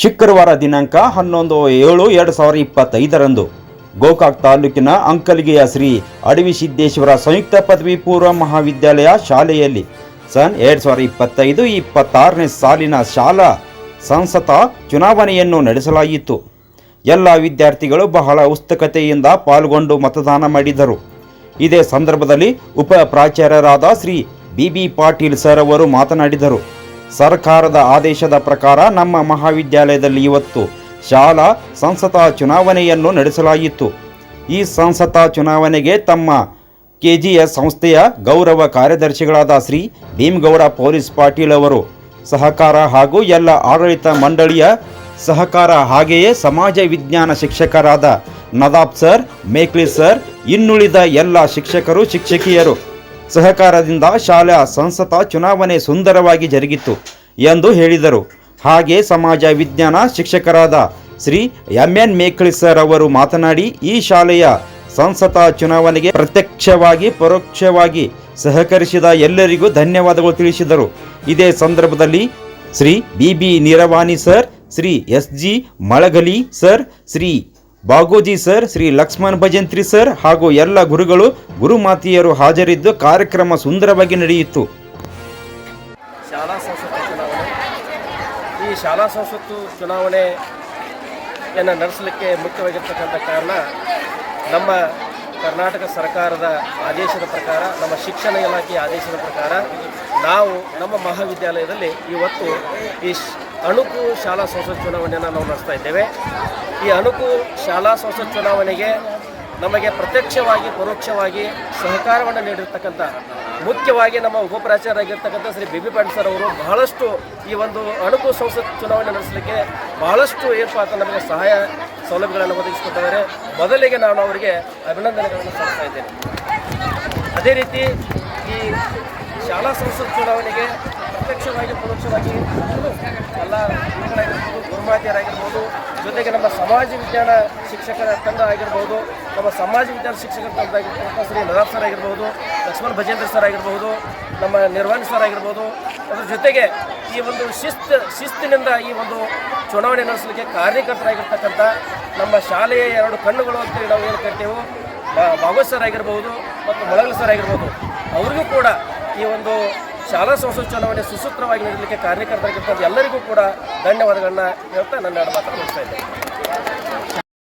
ಶುಕ್ರವಾರ ದಿನಾಂಕ ಹನ್ನೊಂದು ಏಳು ಎರಡು ಸಾವಿರದ ಇಪ್ಪತ್ತೈದರಂದು ಗೋಕಾಕ್ ತಾಲೂಕಿನ ಅಂಕಲಿಗೆಯ ಶ್ರೀ ಅಡವಿ ಸಿದ್ದೇಶ್ವರ ಸಂಯುಕ್ತ ಪದವಿ ಪೂರ್ವ ಮಹಾವಿದ್ಯಾಲಯ ಶಾಲೆಯಲ್ಲಿ ಸನ್ ಎರಡು ಸಾವಿರದ ಇಪ್ಪತ್ತೈದು, ಇಪ್ಪತ್ತಾರನೇ ಸಾಲಿನ ಶಾಲಾ ಸಂಸತ ಚುನಾವಣೆಯನ್ನು ನಡೆಸಲಾಯಿತು. ಎಲ್ಲ ವಿದ್ಯಾರ್ಥಿಗಳು ಬಹಳ ಉತ್ಸುಕತೆಯಿಂದ ಪಾಲ್ಗೊಂಡು ಮತದಾನ ಮಾಡಿದರು. ಇದೇ ಸಂದರ್ಭದಲ್ಲಿ ಉಪ ಪ್ರಾಚಾರ್ಯರಾದ Shri B B Patil sir ಅವರು ಮಾತನಾಡಿದರು. ಸರ್ಕಾರದ ಆದೇಶದ ಪ್ರಕಾರ ನಮ್ಮ ಮಹಾವಿದ್ಯಾಲಯದಲ್ಲಿ ಇವತ್ತು ಶಾಲಾ ಸಂಸತ ಚುನಾವಣೆಯನ್ನು ನಡೆಸಲಾಯಿತು. ಈ ಸಂಸತ ಚುನಾವಣೆಗೆ ತಮ್ಮ ಕೆಜಿಎಸ್ ಸಂಸ್ಥೆಯ ಗೌರವ ಕಾರ್ಯದರ್ಶಿಗಳಾದ ಶ್ರೀ ಭೀಮಗೌಡ ಪೊಲೀಸ್ ಪಾಟೀಲ್ ಅವರು ಸಹಕಾರ ಹಾಗೂ ಎಲ್ಲ ಆಡಳಿತ ಮಂಡಳಿಯ ಸಹಕಾರ ಹಾಗೆಯೇ ಸಮಾಜ ವಿಜ್ಞಾನ ಶಿಕ್ಷಕರಾದ ನದಾಬ್ ಸರ್, ಮೇಕ್ಲಿ ಸರ್, ಇನ್ನುಳಿದ ಎಲ್ಲ ಶಿಕ್ಷಕರು, ಶಿಕ್ಷಕಿಯರು ಸಹಕಾರದಿಂದ ಶಾಲಾ ಸಂಸತ ಚುನಾವಣೆ ಸುಂದರವಾಗಿ ಜರುಗಿತು ಎಂದು ಹೇಳಿದರು. ಹಾಗೆ ಸಮಾಜ ವಿಜ್ಞಾನ ಶಿಕ್ಷಕರಾದ Shri M N Mekli sir ಅವರು ಮಾತನಾಡಿ, ಈ ಶಾಲೆಯ ಸಂಸತ ಚುನಾವಣೆಗೆ ಪ್ರತ್ಯಕ್ಷವಾಗಿ, ಪರೋಕ್ಷವಾಗಿ ಸಹಕರಿಸಿದ ಎಲ್ಲರಿಗೂ ಧನ್ಯವಾದಗಳು ತಿಳಿಸಿದರು. ಇದೇ ಸಂದರ್ಭದಲ್ಲಿ Shri B B Niravani sir, Shri S G Malagali sir, Shri Bagoji sir, Shri Lakshman Bhajantri sir ಹಾಗೂ ಎಲ್ಲ ಗುರುಗಳು, ಗುರುಮಾತಿಯರು ಹಾಜರಿದ್ದು ಕಾರ್ಯಕ್ರಮ ಸುಂದರವಾಗಿ ನಡೆಯಿತು. ಶಾಲಾ ಸಂಸತ್ತು ಚುನಾವಣೆ. ಈ ಶಾಲಾ ಸಂಸತ್ತು ಚುನಾವಣೆಯನ್ನು ನಡೆಸಲಿಕ್ಕೆ ಮುಖ್ಯವಾಗಿರ್ತಕ್ಕಂಥ ಕಾರಣ ನಮ್ಮ ಕರ್ನಾಟಕ ಸರ್ಕಾರದ ಆದೇಶದ ಪ್ರಕಾರ, ನಮ್ಮ ಶಿಕ್ಷಣ ಇಲಾಖೆಯ ಆದೇಶದ ಪ್ರಕಾರ ನಾವು ನಮ್ಮ ಮಹಾವಿದ್ಯಾಲಯದಲ್ಲಿ ಇವತ್ತು ಈ ಅಣುಕು ಶಾಲಾ ಸಂಸತ್ ಚುನಾವಣೆಯನ್ನು ನಾವು ನಡೆಸ್ತಾ ಇದ್ದೇವೆ. ಈ ಅಣುಕು ಶಾಲಾ ಸಂಸತ್ ಚುನಾವಣೆಗೆ ನಮಗೆ ಪ್ರತ್ಯಕ್ಷವಾಗಿ, ಪರೋಕ್ಷವಾಗಿ ಸಹಕಾರವನ್ನು ನೀಡಿರ್ತಕ್ಕಂಥ, ಮುಖ್ಯವಾಗಿ ನಮ್ಮ ಉಪಪ್ರಾಚಾರ್ಯರಾಗಿರ್ತಕ್ಕಂಥ ಶ್ರೀ ಬಿ ಬಿ ಸರ್ ಅವರು ಬಹಳಷ್ಟು ಈ ಒಂದು ಅಣುಕು ಸಂಸತ್ ಚುನಾವಣೆ ನಡೆಸಲಿಕ್ಕೆ ಬಹಳಷ್ಟು ಏರ್ಪಾತ ನಮಗೆ ಸಹಾಯ ಸೌಲಭ್ಯಗಳನ್ನು ಒದಗಿಸಿಕೊಟ್ಟಿದ್ದಾರೆ ಮೊದಲಿಗೆ ನಾನು ಅವರಿಗೆ ಅಭಿನಂದನೆಗಳನ್ನು ಸಲ್ಲಿಸ್ತಾ ಇದ್ದೇನೆ. ಅದೇ ರೀತಿ ಈ ಶಾಲಾ ಸಂಸತ್ ಚುನಾವಣೆಗೆ ಪ್ರತ್ಯಕ್ಷವಾಗಿ, ಪರೋಕ್ಷವಾಗಿ ಎಲ್ಲ ಗುರುಮಾತಿಯರಾಗಿರ್ಬೋದು, ಜೊತೆಗೆ ನಮ್ಮ ಸಮಾಜ ವಿಜ್ಞಾನ ಶಿಕ್ಷಕರ ತಂಡ ಆಗಿರ್ಬೋದು, ನಮ್ಮ ಸಮಾಜ ವಿಜ್ಞಾನ ಶಿಕ್ಷಕರ ತಂಡ ಆಗಿರ್ಬೋದು ಶ್ರೀ ನದಾಬ್ ಸರ್ ಆಗಿರ್ಬೋದು, ಲಕ್ಷ್ಮಣ್ ಭಜೇಂದ್ರ ಸರ್ ಆಗಿರ್ಬೋದು, ನಮ್ಮ ನಿರ್ವಾಣಿ ಸರ್ ಆಗಿರ್ಬೋದು ಅದ್ರ ಜೊತೆಗೆ ಈ ಒಂದು ಶಿಸ್ತು, ಶಿಸ್ತಿನಿಂದ ಈ ಒಂದು ಚುನಾವಣೆ ನಡೆಸಲಿಕ್ಕೆ ಕಾರ್ಯಕರ್ತರಾಗಿರ್ತಕ್ಕಂಥ ನಮ್ಮ ಶಾಲೆಯ ಎರಡು ಕಣ್ಣುಗಳು ಅಂತೇಳಿ ನಾವು ಏನು ಕರಿತೇವೆ ಭಾಗವತ್ ಸರ್ ಆಗಿರ್ಬೋದು ಮತ್ತು ಮೊಳಗಲ್ ಸರ್ ಆಗಿರ್ಬೋದು, ಅವ್ರಿಗೂ ಕೂಡ ಈ ಒಂದು ಶಾಲಾ ಸಂಸತ್ ಚುನಾವಣೆ ಸುಸೂತ್ರವಾಗಿ ನಡೆಯಲಿಕ್ಕೆ ಕಾರ್ಯಕರ್ತರಾಗಿರ್ತಕ್ಕಂಥ ಎಲ್ಲರಿಗೂ ಕೂಡ ಧನ್ಯವಾದಗಳನ್ನ ಹೇಳ್ತಾ ನನ್ನ ಮಾತನ್ನು ಮುಗಿಸ್ತಾ ಇದ್ದೇನೆ.